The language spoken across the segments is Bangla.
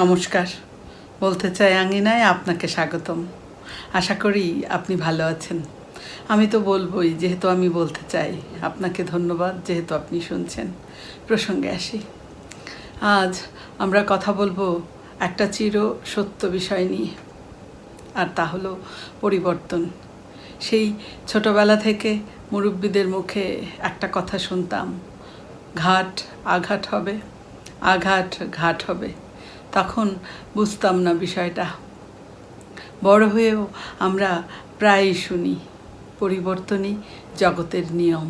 নমস্কার। বলতে চাই আঙিনায় আপনাকে স্বাগতম। আশা করি আপনি ভালো আছেন। আমি তো বলবোই, যেহেতু আমি বলতে চাই, আপনাকে ধন্যবাদ যেহেতু আপনি শুনছেন। প্রসঙ্গে আসি। আজ আমরা কথা বলব একটা চির সত্য বিষয় নিয়ে, আর তা হলো পরিবর্তন। সেই ছোটবেলা থেকে মুরব্বীদের মুখে একটা কথা শুনতাম, ঘাট আঘাত হবে আঘাত ঘাট হবে। তখন বুঝতাম না বিষয়টা। বড় হয়েও আমরা প্রায়ই শুনি পরিবর্তনই জগতের নিয়ম।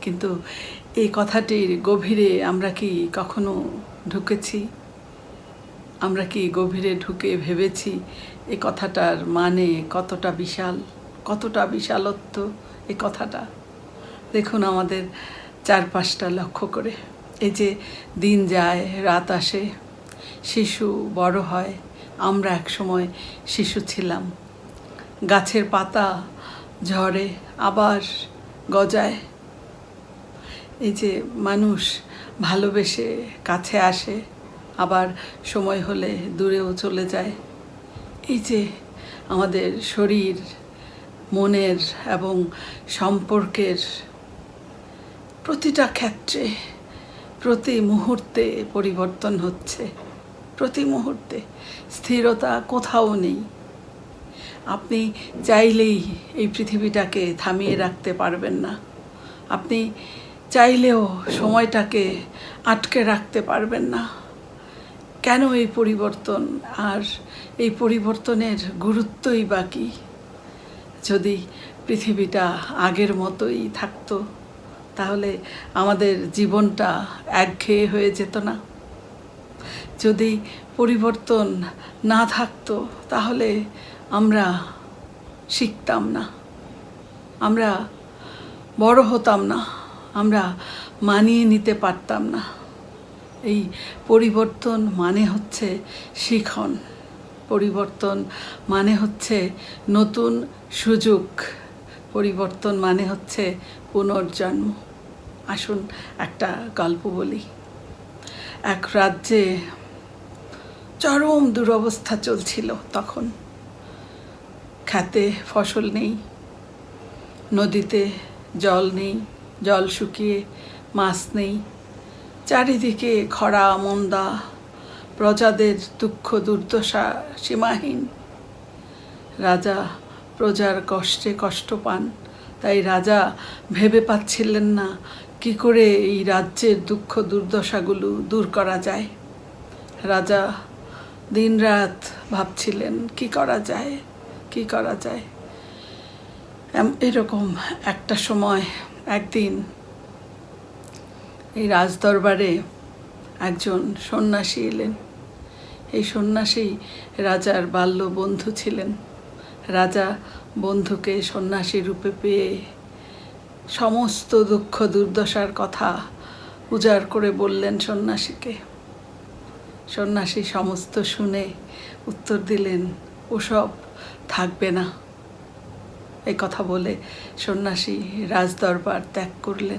কিন্তু এই কথাটির গভীরে আমরা কি কখনো ঢুকেছি? আমরা কি গভীরে ঢুকে ভেবেছি এ কথাটার মানে কতটা বিশাল, কতটা বিশালত্ব এ কথাটা? দেখুন আমাদের চারপাশটা লক্ষ্য করে। এই যে দিন যায়, রাত আসে শিশু বড় হয়, আমরা এক সময় শিশু ছিলাম। গাছের পাতা ঝরে, আবার গজায়। এই যে মানুষ ভালোবেসে কাছে আসে, আবার সময় হলে দূরেও চলে যায়। এই যে আমাদের শরীর, মনের এবং সম্পর্কের প্রতিটা ক্ষেত্রে প্রতি মুহূর্তে পরিবর্তন হচ্ছে। প্রতি মুহূর্তে। স্থিরতা কোথাও নেই। আপনি চাইলেই এই পৃথিবীটাকে থামিয়ে রাখতে পারবেন না। আপনি চাইলেও সময়টাকে আটকে রাখতে পারবেন না। কেন এই পরিবর্তন? আর এই পরিবর্তনের গুরুত্বই বা কী? যদি পৃথিবীটা আগের মতোই থাকতো, তাহলে আমাদের জীবনটা একঘেয়ে হয়ে যেত না। যদি পরিবর্তন না থাকতো, তাহলে আমরা শিখতাম না। আমরা বড় হতাম না। আমরা মানিয়ে নিতে পারতাম না। এই পরিবর্তন মানে হচ্ছে শিখন। পরিবর্তন মানে হচ্ছে নতুন সুযোগ। পরিবর্তন মানে হচ্ছে পুনর্জন্ম। আসুন একটা গল্প বলি। এক রাজ্যে চরম দুরবস্থা চলছিল তখন। খেতে ফসল নেই, নদীতে জল নেই, জল শুকিয়ে মাছ নেই। চারিদিকে খরা, মন্দা, প্রজাদের দুঃখ, দুর্দশা, সীমাহীন। রাজা প্রজার কষ্টে কষ্ট পান, তাই রাজা ভেবে পাচ্ছিলেন না কি করে এই রাজ্যের দুঃখ, দুর্দশাগুলো দূর করা যায়। রাজা দিনরাত ভাবছিলেন, কি করা যায়? কি করা যায়? এরকম একটা সময়, একদিন এই রাজদরবারে একজন সন্ন্যাসী এলেন। এই সন্ন্যাসী রাজার বাল্য বন্ধু ছিলেন। রাজা বন্ধুকে সন্ন্যাসী রূপে পেয়ে সমস্ত দুঃখ দুর্দশার কথা উজাড় করে বললেন সন্ন্যাসীকে। সন্ন্যাসী সমস্ত শুনে উত্তর দিলেন, ওসব থাকবে না। এই কথা বলে সন্ন্যাসী রাজদরবার ত্যাগ করলেন।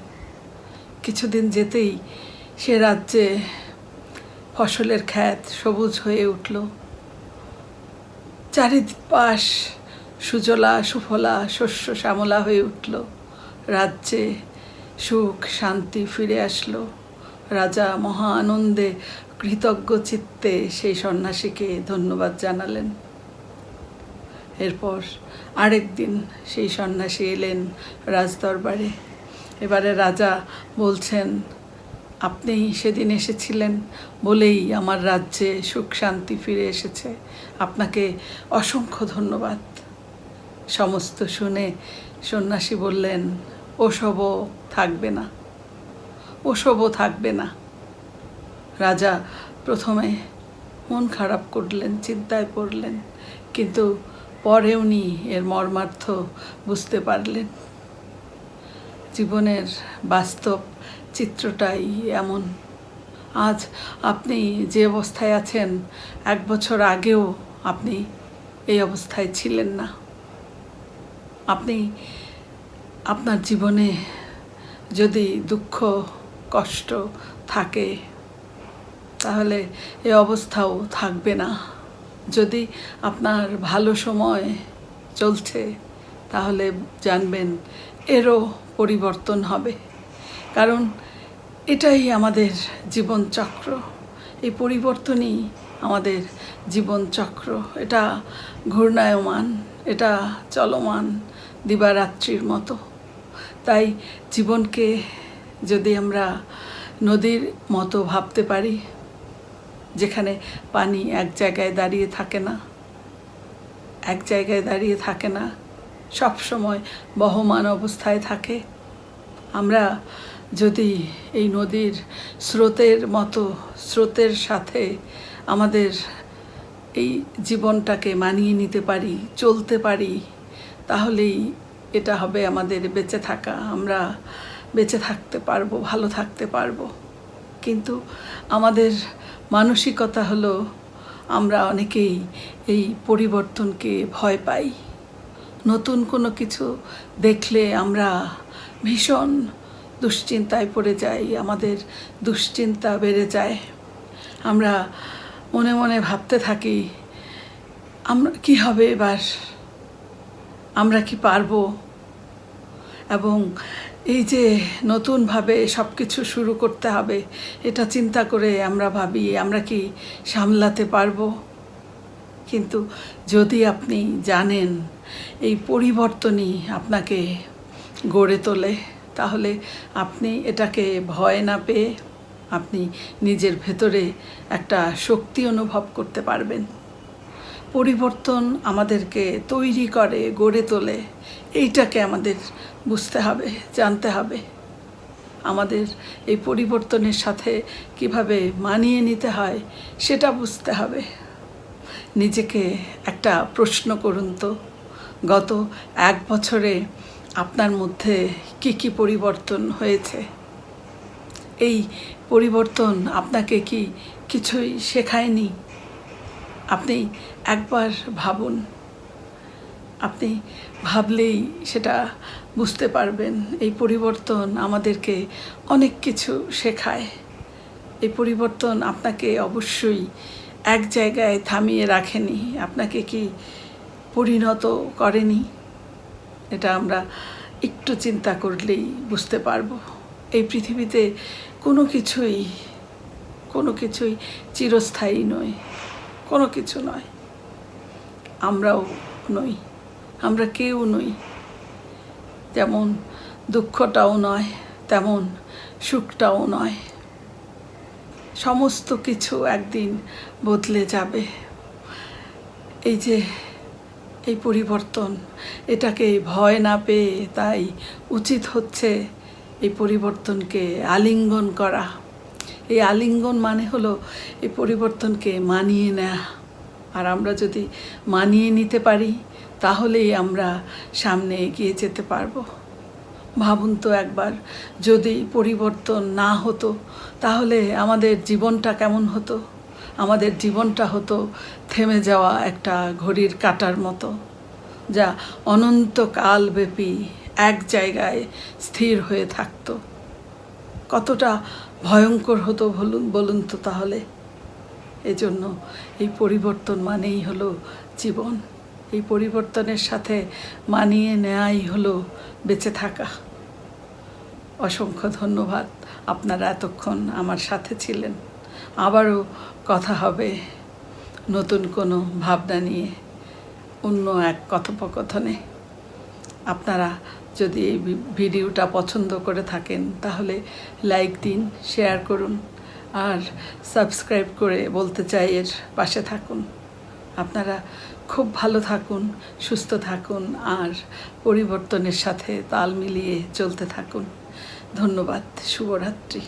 কিছুদিন যেতেই সে রাজ্যে ফসলের খ্যাত সবুজ হয়ে উঠল। চারিপাশ সুজলা, সুফলা, শস্য শ্যামলা হয়ে উঠল। রাজ্যে সুখ, শান্তি ফিরে আসলো। রাজা মহা আনন্দে কৃতজ্ঞ চিত্তে সেই সন্ন্যাসীকে ধন্যবাদ জানালেন। এরপর আরেক দিন সেই সন্ন্যাসী এলেন রাজদরবারে। এবারে রাজা বলছেন, আপনি সেদিন এসেছিলেন বলেই আমার রাজ্যে সুখ শান্তি ফিরে এসেছে। আপনাকে অসংখ্য ধন্যবাদ। সমস্ত শুনে সন্ন্যাসী বললেন, ওসবও থাকবে না, ওসবও থাকবে না। রাজা প্রথমে মন খারাপ করলেন, চিন্তায় পড়লেন, কিন্তু পরে উনি এর মর্মার্থ বুঝতে পারলেন। জীবনের বাস্তব চিত্রটাই এমন। আজ আপনি যে অবস্থায় আছেন, এক বছর আগেও আপনি এই অবস্থায় ছিলেন না। আপনি, আপনার জীবনে যদি দুঃখ, কষ্ট থাকে তাহলে এ অবস্থাও থাকবে না। যদি আপনার ভালো সময় চলছে, তাহলে জানবেন এরও পরিবর্তন হবে। কারণ এটাই আমাদের জীবনচক্র। এই পরিবর্তনই আমাদের জীবনচক্র। এটা ঘূর্ণায়মান, এটা চলমান দিবারাত্রির মতো। তাই জীবনকে যদি আমরা নদীর মতো ভাবতে পারি যেখানে পানি এক জায়গায় দাঁড়িয়ে থাকে না, এক জায়গায় দাঁড়িয়ে থাকে না, সব সময় বহমান অবস্থায় থাকে। আমরা যদি এই নদীর স্রোতের মতো, স্রোতের সাথে আমাদের এই জীবনটাকে মানিয়ে নিতে পারি, চলতে পারি, তাহলেই এটা হবে আমাদের বেঁচে থাকা। আমরা বেঁচে থাকতে পারব, ভালো থাকতে পারব। কিন্তু আমাদের মানসিকতা হলো আমরা অনেকেই এই পরিবর্তনকে ভয় পাই। নতুন কোনো কিছু দেখলে আমরা ভীষণ দুশ্চিন্তায় পড়ে যাই, আমাদের দুশ্চিন্তা বেড়ে যায়। আমরা মনে মনে ভাবতে থাকি, আমরা কি হবে এবার? আমরা কি পারব? এবং এই যে নতুনভাবে সব কিছু শুরু করতে হবে, এটা চিন্তা করে আমরা ভাবি, আমরা কি সামলাতে পারব? কিন্তু যদি আপনি জানেন এই পরিবর্তনই আপনাকে গড়ে তোলে, তাহলে আপনি এটাকে ভয় না পেয়ে আপনি নিজের ভেতরে একটা শক্তি অনুভব করতে পারবেন। পরিবর্তন আমাদেরকে তৈরি করে, গড়ে তোলে। এইটাকে আমাদের বুঝতে হবে, জানতে হবে। আমাদের এই পরিবর্তনের সাথে কীভাবে মানিয়ে নিতে হয়, সেটা বুঝতে হবে। নিজেকে একটা প্রশ্ন করুন তো, গত এক বছরে আপনার মধ্যে কি কি পরিবর্তন হয়েছে? এই পরিবর্তন আপনাকে কি কিছুই শেখায়নি? আপনি একবার ভাবুন। আপনি ভাবলেই সেটা বুঝতে পারবেন। এই পরিবর্তন আমাদেরকে অনেক কিছু শেখায়। এই পরিবর্তন আপনাকে অবশ্যই এক জায়গায় থামিয়ে রাখেনি। আপনাকে কি পরিণত করেনি? এটা আমরা একটু চিন্তা করলেই বুঝতে পারব। এই পৃথিবীতে কোনো কিছুই কোনো কিছুই চিরস্থায়ী নয়। কোনো কিছু নয়। আমরাও নই, আমরা কেউ নই। যেমন দুঃখটাও নয়, তেমন সুখটাও নয়। সমস্ত কিছু একদিন বদলে যাবে। এই যে, এই পরিবর্তন, এটাকে ভয় না পেয়ে তাই উচিত হচ্ছে এই পরিবর্তনকে আলিঙ্গন করা। এই আলিঙ্গন মানে হলো এই পরিবর্তনকে মানিয়ে নেওয়া আর আমরা যদি মানিয়ে নিতে পারি, তাহলেই আমরা সামনে এগিয়ে যেতে পারব। ভাবুন তো একবার, যদি পরিবর্তন না হতো, তাহলে আমাদের জীবনটা কেমন হতো? আমাদের জীবনটা হতো থেমে যাওয়া একটা ঘড়ির কাটার মতো। যা অনন্তকালব্যাপী এক জায়গায় স্থির হয়ে থাকতো। কতটা ভয়ঙ্কর হতো বলুন বলুন তো তাহলে। এজন্য এই পরিবর্তন মানেই হলো জীবন। এই পরিবর্তনের সাথে মানিয়ে নেয়াই হলো বেঁচে থাকা। অসংখ্য ধন্যবাদ আপনারা এতক্ষণ আমার সাথে ছিলেন। আবারও কথা হবে নতুন কোনো ভাবনা নিয়ে, অন্য এক কথোপকথনে। আপনারা যদি এই ভিডিওটা পছন্দ করে থাকেন, তাহলে লাইক দিন, শেয়ার করুন, আর সাবস্ক্রাইব করে বলতে চাই এর পাশে থাকুন। আপনারা খুব ভালো থাকুন, সুস্থ থাকুন, আর পরিবর্তনের সাথে তাল মিলিয়ে চলতে থাকুন। ধন্যবাদ, শুভরাত্রি।